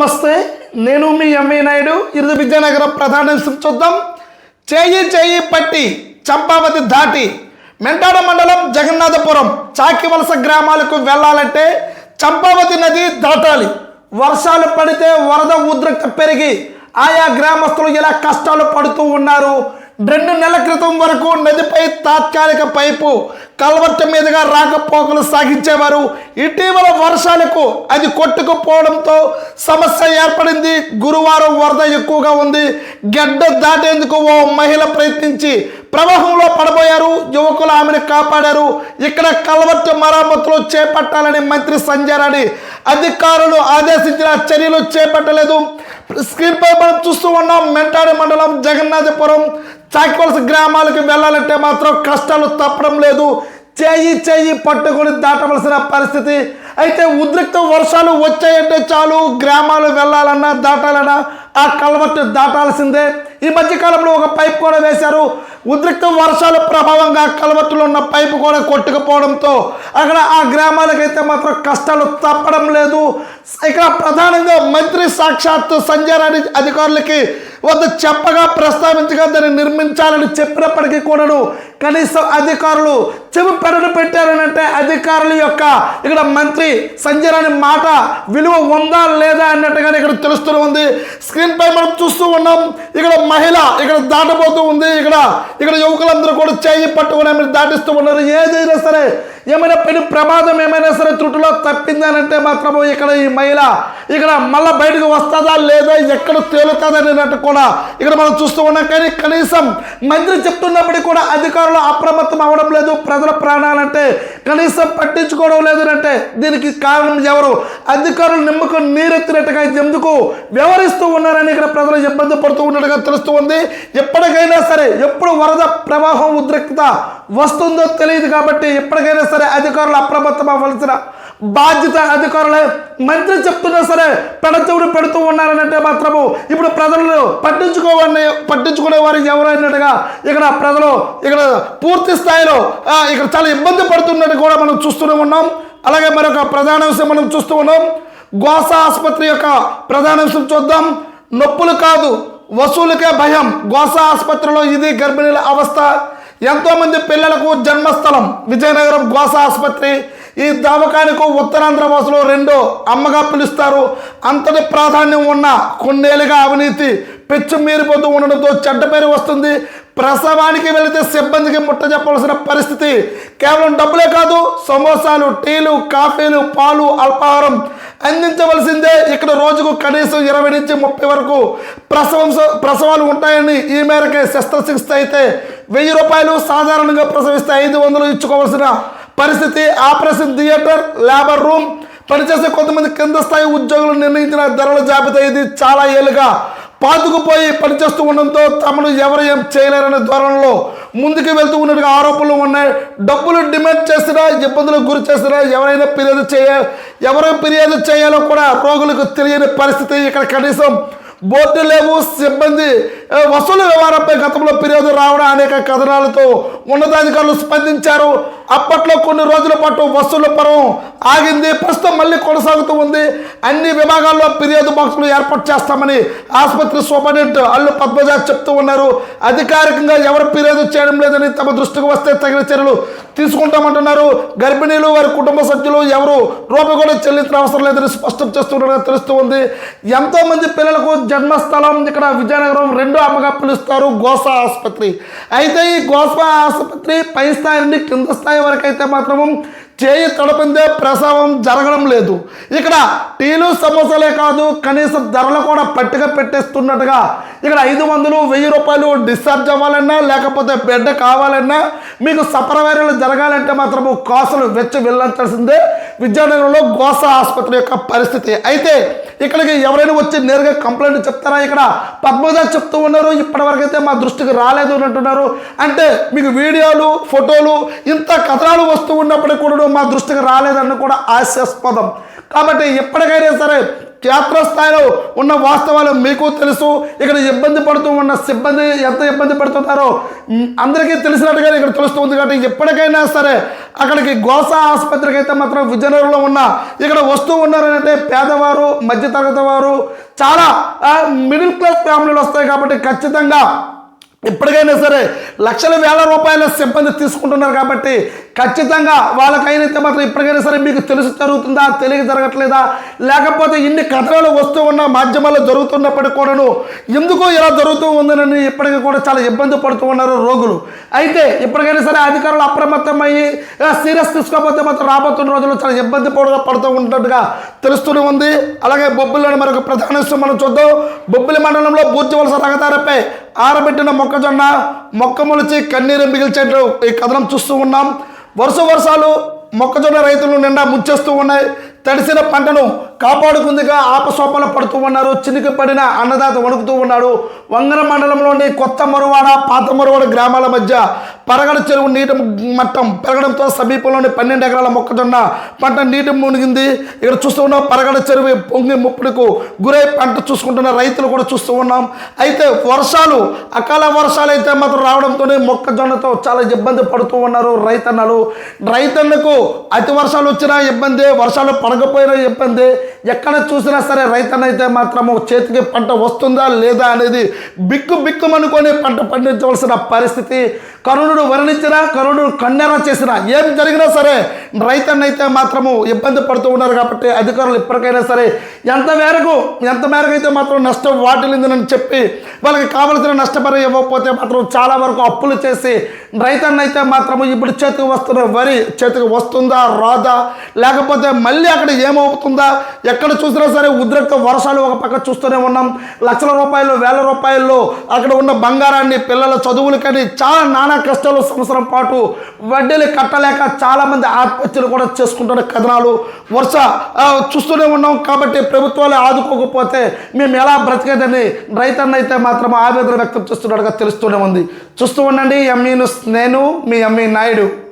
నమస్తే నేను మీ ఎంవి నాయుడు ఇరుదు విద్యానగరం ప్రధాన చూద్దాం. చేయి చేయి పట్టి చంపావతి దాటి మెంటాడ మండలం జగన్నాథపురం చాకివలస గ్రామాలకు వెళ్ళాలంటే చంపావతి నది దాటాలి. వర్షాలు పడితే వరద ఉద్రిక్త పెరిగి ఆయా గ్రామస్తులు ఇలా కష్టాలు పడుతూ ఉన్నారు. రెండు నెలల క్రితం వరకు నదిపై తాత్కాలిక పైపు కల్వర్ట మీదుగా రాకపోకలు సాగించేవారు. ఇటీవల వర్షాలకు అది కొట్టుకుపోవడంతో సమస్య ఏర్పడింది. గురువారం వరద ఎక్కువగా ఉంది. గడ్డ దాటేందుకు ఓ మహిళ ప్రయత్నించి ప్రవాహంలో పడబోయారు. యువకులు ఆమెను కాపాడారు. ఇక్కడ కల్వర్టు మరమ్మతులు చేపట్టాలని మంత్రి సంజయ్ అధికారులు ఆదేశించిన చర్యలు చేపట్టలేదు. స్క్రీన్ పై మనం చూస్తూ ఉన్నాం. మెంటాడి మండలం జగన్నాథపురం చాకివలస గ్రామాలకు వెళ్ళాలంటే మాత్రం కష్టాలు తప్పడం లేదు. చేయి చేయి పట్టుకొని దాటవలసిన పరిస్థితి. అయితే ఉద్రిక్త వర్షాలు వచ్చాయంటే చాలు. గ్రామాలు వెళ్ళాలన్నా దాటాలన్నా ఆ కల్వర్ట్ దాటాల్సిందే. ఈ మధ్యకాలంలో ఒక పైప్ కూడా వేశారు. ఉద్రిక్త వర్షాల ప్రభావంగా కలవట్టులో ఉన్న పైపు కూడా కొట్టుకుపోవడంతో అక్కడ ఆ గ్రామాలకైతే మాత్రం కష్టాలు తప్పడం లేదు. ఇక్కడ ప్రధానంగా మంత్రి సాక్షాత్తు సంజారాణి అధికారులకి వద్ద చెప్పగా ప్రస్తావించగా దాన్ని నిర్మించాలని చెప్పినప్పటికీ కూడాను కనీసం అధికారులు చెవి పెరడు పెట్టారని అంటే అధికారుల యొక్క ఇక్కడ మంత్రి సంజయ్ మాట విలువ ఉందా లేదా అన్నట్టుగా ఇక్కడ తెలుస్తూ ఉంది. స్క్రీన్ పై మనం చూస్తూ ఉన్నాం. ఇక్కడ మహిళ ఇక్కడ దాటబోతూ ఉంది. ఇక్కడ ఇక్కడ యువకులందరూ కూడా చేయి పట్టుకుని ఆమెను దాటిస్తూ ఉన్నారు. ఏదైనా సరే ఏమైనా పెను ప్రమాదం ఏమైనా సరే త్రుటిలో తప్పిందనంటే మాత్రము ఇక్కడ ఈ మహిళ ఇక్కడ మళ్ళీ బయటకు వస్తుందా లేదా ఎక్కడ తేలుతుందా అనేటట్టు కూడా ఇక్కడ మనం చూస్తూ ఉన్నాం. కానీ కనీసం మంత్రి చెప్తున్నప్పటికీ కూడా అధికారులు అప్రమత్తం అవ్వడం లేదు ప్రజల ప్రాణాలంటే కనీసం పట్టించుకోవడం లేదు అంటే దీనికి కారణం ఎవరు? అధికారులు నిమ్మకు నీరెత్తినట్టుగా ఎందుకు వ్యవహరిస్తూ ఉన్నారని ఇక్కడ ప్రజలు ఇబ్బంది పడుతూ ఉన్నట్టుగా తెలుస్తూ ఉంది. ఎప్పటికైనా సరే ఎప్పుడు వరద ప్రవాహం ఉద్రిక్తత వస్తుందో తెలియదు కాబట్టి ఎప్పటికైనా సరే అధికారులు అప్రమత్తం అవ్వాల్సిన బాధ్యత అధికారులే. మంత్రి చెప్తున్నా సరే పెడచెవుడు పెడుతూ ఉన్నారనంటే మాత్రము ఇప్పుడు ప్రజలు పట్టించుకోవాలని పట్టించుకునే వారు ఎవరైనట్టుగా ఇక్కడ ప్రజలు ఇక్కడ పూర్తి స్థాయిలో ఇక్కడ చాలా ఇబ్బంది పడుతున్నట్టు కూడా మనం చూస్తూనే ఉన్నాం. అలాగే మరొక ప్రధాన విషయం మనం చూస్తూ ఉన్నాం. గోస ఆసుపత్రి యొక్క ప్రధాన విషయం చూద్దాం. నొప్పులు కాదు వసూలుకే భయం. గోస ఆసుపత్రిలో ఇది గర్భిణీల అవస్థ. ఎంతోమంది పిల్లలకు జన్మస్థలం. విజయనగరం గోస ఆసుపత్రి. ఈ దవాఖానకు ఉత్తరాంధ్ర వాసులు రెండో అమ్మగా పిలుస్తారు. అంతటి ప్రాధాన్యం ఉన్న కొన్నేళ్ళుగా అవినీతి పెచ్చు మీరిపోతూ ఉండడంతో చెడ్డ పేరు వస్తుంది. ప్రసవానికి వెళితే సిబ్బందికి ముట్ట చెప్పవలసిన పరిస్థితి కేవలం డబ్బులే కాదు సమోసాలు టీలు కాఫీలు పాలు అల్పాహారం అందించవలసిందే. ఇక్కడ రోజుకు కనీసం ఇరవై నుంచి ముప్పై వరకు ప్రసవం ప్రసవాలు ఉంటాయని ఈ మేరకే శస్త్రచికిత్స అయితే వెయ్యి రూపాయలు సాధారణంగా ప్రసవిస్తే ఐదు వందలు ఇచ్చుకోవాల్సిన పరిస్థితి. ఆపరేషన్ థియేటర్ లేబర్ రూమ్ పనిచేసే కొంతమంది కింద స్థాయి ఉద్యోగులు నిర్ణయించిన ధరల జాబితా ఇది చాలా ఏళ్ళుగా పాతుకుపోయి పనిచేస్తూ ఉండడంతో తమను ఎవరు ఏం చేయలేరనే ధోరణిలో ముందుకు వెళ్తూ ఉన్నట్టుగా ఆరోపణలు ఉన్నాయి. డబ్బులు డిమాండ్ చేసినా ఇబ్బందులకు గురి చేసినా ఎవరైనా ఫిర్యాదు చేయ ఎవరైనా ఫిర్యాదు చేయాలో కూడా రోగులకు తెలియని పరిస్థితి. ఇక్కడ కనీసం బోర్డు లేవు సిబ్బంది వసూలు వ్యవహారంపై గతంలో ఫిర్యాదు రావడం అనేక కథనాలతో ఉన్నతాధికారులు స్పందించారు. అప్పట్లో కొన్ని రోజుల పాటు వసూలు పరం ఆగింది. ప్రస్తుతం మళ్ళీ కొనసాగుతూ ఉంది. అన్ని విభాగాల్లో ఫిర్యాదు బాక్సులు ఏర్పాటు చేస్తామని ఆసుపత్రి సూపరింటెండెంట్ అల్లు పద్మజ చెప్తూ ఉన్నారు. అధికారికంగా ఎవరు ఫిర్యాదు చేయడం లేదని తమ దృష్టికి వస్తే తగిన చర్యలు తీసుకుంటామంటున్నారు. గర్భిణీలు వారి కుటుంబ సభ్యులు ఎవరు రూపాయి కూడా చెల్లించిన అవసరం లేదని స్పష్టం చేస్తున్నట్టుగా తెలుస్తూ ఉంది. ఎంతోమంది పిల్లలకు జన్మస్థలం ఇక్కడ విజయనగరం రెండో అమ్మగా పిలుస్తారు గోసా ఆసుపత్రి. అయితే ఈ గోసా ఆసుపత్రి పై స్థాయి నుండి కింద స్థాయి వరకు అయితే మాత్రము చేయి తడపిందే ప్రసవం జరగడం లేదు. ఇక్కడ టీలు సమోసాలే కాదు కనీసం ధరలు కూడా పట్టిక పెట్టేస్తున్నట్టుగా ఇక్కడ ఐదు వందలు వెయ్యి రూపాయలు డిశ్చార్జ్ అవ్వాలన్నా లేకపోతే బెడ్ కావాలన్నా మీకు సపరవేరలు జరగాలంటే మాత్రము కాసులు వెచ్చి వెళ్ళాల్సిందే. విద్యానగరంలో గోస ఆసుపత్రి యొక్క పరిస్థితి. అయితే ఇక్కడికి ఎవరైనా వచ్చి నేరుగా కంప్లైంట్ చెప్తారా? ఇక్కడ పద్మజ చెప్తూ ఉన్నారు. ఇప్పటివరకు అయితే మా దృష్టికి రాలేదు అని అంటున్నారు. అంటే మీకు వీడియోలు ఫోటోలు ఇంత కథనాలు వస్తూ ఉన్నప్పటికీ కూడా మా దృష్టికి రాలేదని కూడా ఆశాస్పదం. కాబట్టి ఎప్పటికైనా సరే క్షేత్రస్థాయిలో ఉన్న వాస్తవాలు మీకు తెలుసు. ఇక్కడ ఇబ్బంది పడుతూ ఉన్న సిబ్బంది ఎంత ఇబ్బంది పడుతున్నారో అందరికీ తెలిసినట్టుగా ఇక్కడ తెలుస్తుంది కాబట్టి ఎప్పటికైనా సరే అక్కడికి గోసా ఆసుపత్రికి అయితే మాత్రం విజయనగరంలో ఉన్న ఇక్కడ వస్తూ ఉన్నారంటే పేదవారు మధ్యతరగతి వారు చాలా మిడిల్ క్లాస్ ఫ్యామిలీలు వస్తాయి కాబట్టి ఖచ్చితంగా ఇప్పటికైనా సరే లక్షల వేల రూపాయల సిబ్బంది తీసుకుంటున్నారు కాబట్టి ఖచ్చితంగా వాళ్ళకైనైతే మాత్రం ఇప్పటికైనా సరే మీకు తెలుసు జరుగుతుందా తెలియ జరగట్లేదా? లేకపోతే ఇన్ని కథనాలు వస్తూ ఉన్న మాధ్యమాల్లో జరుగుతున్నప్పటికీ కూడాను ఎందుకు ఇలా జరుగుతూ ఉందని ఇప్పటికీ కూడా చాలా ఇబ్బంది పడుతూ ఉన్నారు రోగులు. అయితే ఇప్పటికైనా సరే అధికారులు అప్రమత్తమయ్యి సీరియస్ తీసుకోకపోతే మాత్రం రాబోతున్న రోజుల్లో చాలా ఇబ్బంది పడు పడుతూ ఉన్నట్టుగా తెలుస్తూనే ఉంది. అలాగే బొబ్బులను మరొక ప్రధాన మనం చూద్దాం. బొబ్బిలి మండలంలో బూర్జవలస రహదారిపై ఆరబెట్టిన మొక్కజొన్న మొక్క మొలిచి కన్నీరు మిగిల్చేట్టు ఈ కథనం చూస్తూ ఉన్నాం. వరుస వర్షాలు మొక్కజొన్న రైతులు నిండా ముంచేస్తూ ఉన్నాయి. తడిసిన పంటను కాపాడుకుందిగా ఆపసోపల పడుతూ ఉన్నారు చినికి పడిన అన్నదాత వణుకుతూ ఉన్నాడు. వంగర మండలంలోని కొత్త మరువాడ పాత మరువాడ గ్రామాల మధ్య పరగడ చెరువు నీటి మట్టం పెరగడంతో సమీపంలోని పన్నెండు ఎకరాల మొక్కజొన్న పంట నీటి మునిగింది. ఇక్కడ చూస్తూ ఉన్నాం పరగడ చెరువు పొంగి ముప్పుడుకు గురై పంట చూసుకుంటున్న రైతులు కూడా చూస్తూ ఉన్నాం. అయితే వర్షాలు అకాల వర్షాలు అయితే మాత్రం రావడంతోనే మొక్కజొన్నతో చాలా ఇబ్బంది పడుతూ ఉన్నారు రైతన్నలు. రైతన్నకు అతి వర్షాలు వచ్చినా ఇబ్బంది వర్షాలు పడకపోయినా ఇబ్బంది. ఎక్కడ చూసినా సరే రైతనైతే మాత్రము చేతికి పంట వస్తుందా లేదా అనేది బిక్కు బిక్కుమనుకొని పంట పండించవలసిన పరిస్థితి. కరుణుడు వర్ణించినా కరుణుడు కన్నెర చేసినా ఏం జరిగినా సరే రైతన్నైతే మాత్రము ఇబ్బంది పడుతూ ఉన్నారు కాబట్టి అధికారులు ఇప్పటికైనా సరే ఎంత మేరకు ఎంత మేరకు అయితే మాత్రం నష్టం వాటిల్లిందని చెప్పి వాళ్ళకి కావలసిన నష్టపరి ఇవ్వకపోతే మాత్రం చాలా వరకు అప్పులు చేసి రైతన్నైతే మాత్రం మాత్రము ఇప్పుడు చేతికి వస్తున్న వరి చేతికి వస్తుందా రాదా? లేకపోతే మళ్ళీ అక్కడ ఏమవుతుందా? ఎక్కడ చూసినా సరే ఉద్రిక్త వర్షాలు ఒక పక్క చూస్తూనే ఉన్నాం. లక్షల రూపాయలు వేల రూపాయల్లో అక్కడ ఉన్న బంగారాన్ని పిల్లల చదువులకని చాలా నానా కష్టాలు సంవత్సరం పాటు వడ్డీలు కట్టలేక చాలామంది ఆత్మహత్యలు కూడా చేసుకుంటున్న కథనాలు వర్ష చూస్తూనే ఉన్నాం. కాబట్టి ప్రభుత్వాలు ఆదుకోకపోతే మేము ఎలా బ్రతికేదని రైతన్నైతే మాత్రం ఆవేదన వ్యక్తం చేస్తున్నట్టుగా తెలుస్తూనే ఉంది. చూస్తూ ఉండండి. ఎంఈ నేను మీ ఎంఈ నాయుడు.